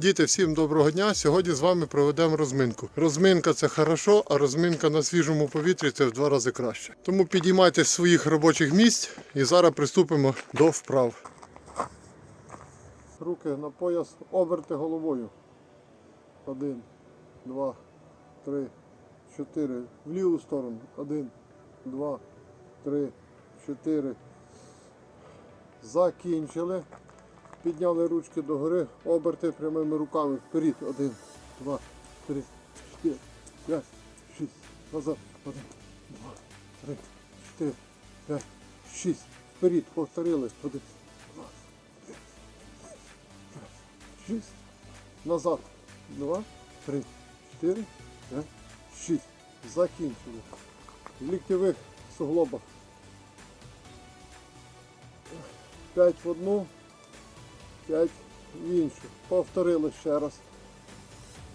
Діти, всім доброго дня. Сьогодні з вами проведемо розминку. Розминка це хорошо, а розминка на свіжому повітрі це в два рази краще. Тому підіймайтесь з своїх робочих місць і зараз приступимо до вправ. Руки на пояс, оберти головою. Один, два, три, чотири. В ліву сторону. Один, два, три, чотири. Закінчили. Підняли ручки догори, оберти прямими руками. Вперед. Один, два, три, чотири, п'ять, шість. Назад. Один, два, три, чотири, п'ять, шість. Вперед. Повторили. Один, два, три, п'ять, шість. Назад. Два, три, чотири, п'ять, шість. Закінчили. В ліктєвих суглобах. П'ять в одну. 5 в іншу. Повторили ще раз.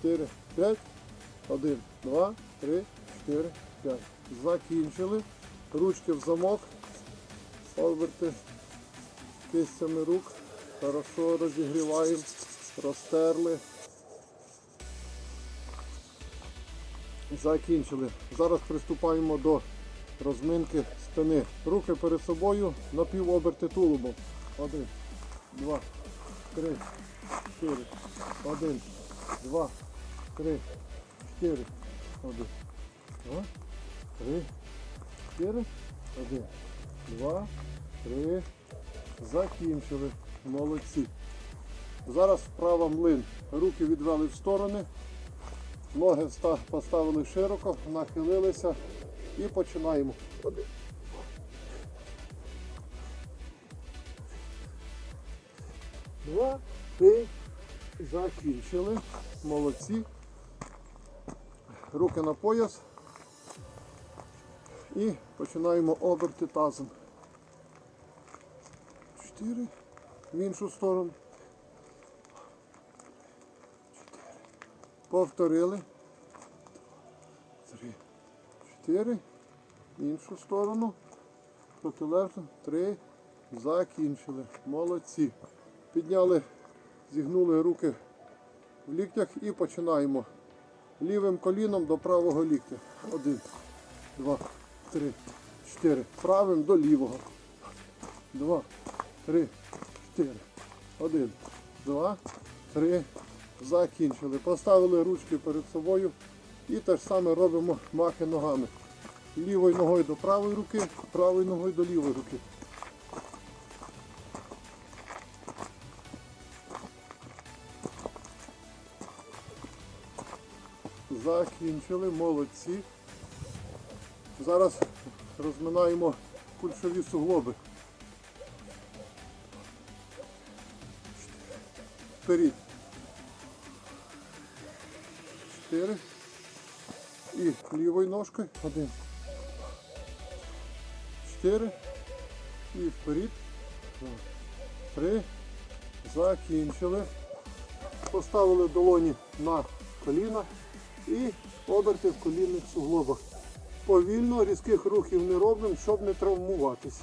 4, 5, 1, 2, 3, 4, 5. Закінчили. Ручки в замок. Оберти кистями рук. Хорошо розігріваємо. Розтерли. Закінчили. Зараз приступаємо до розминки спини. Руки перед собою на півоберти тулубом. Один, два, три, чотири, один, два, три, чотири, один, два, три, чотири, один, два, три. Закінчили. Молодці. Зараз вправа млин. Руки відвели в сторони. Ноги поставили широко, нахилилися і починаємо. Два, три. Закінчили. Молодці. Руки на пояс. І починаємо оберти тазом. Чотири. В іншу сторону. Чотири. Повторили. Три. Чотири. В іншу сторону. Протилежно. Три. Закінчили. Молодці. Підняли, зігнули руки в ліктях і починаємо. Лівим коліном до правого ліктя. Один, два, три, чотири. Правим до лівого. Два, три, чотири. Один, два, три. Закінчили. Поставили ручки перед собою і те ж саме робимо махи ногами. Лівою ногою до правої руки, правою ногою до лівої руки. Закінчили, молодці. Зараз розминаємо кульшові суглоби. Вперед. Чотири. І лівою ножкою. Один. Чотири. І вперед. Три. Закінчили. Поставили долоні на коліна і оберти в колінних суглобах. Повільно, різких рухів не робимо, щоб не травмуватися.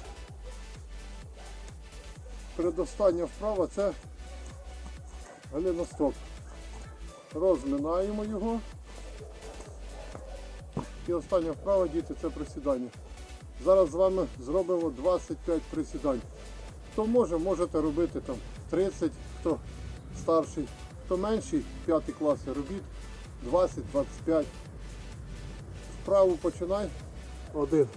Передостання вправа це голеностоп. Розминаємо його. І остання вправа, діти, це присідання. Зараз з вами зробимо 25 присідань. Хто може, можете робити там 30, хто старший, хто менший, 5 класи робіть 20-25. Вправу починай. Один,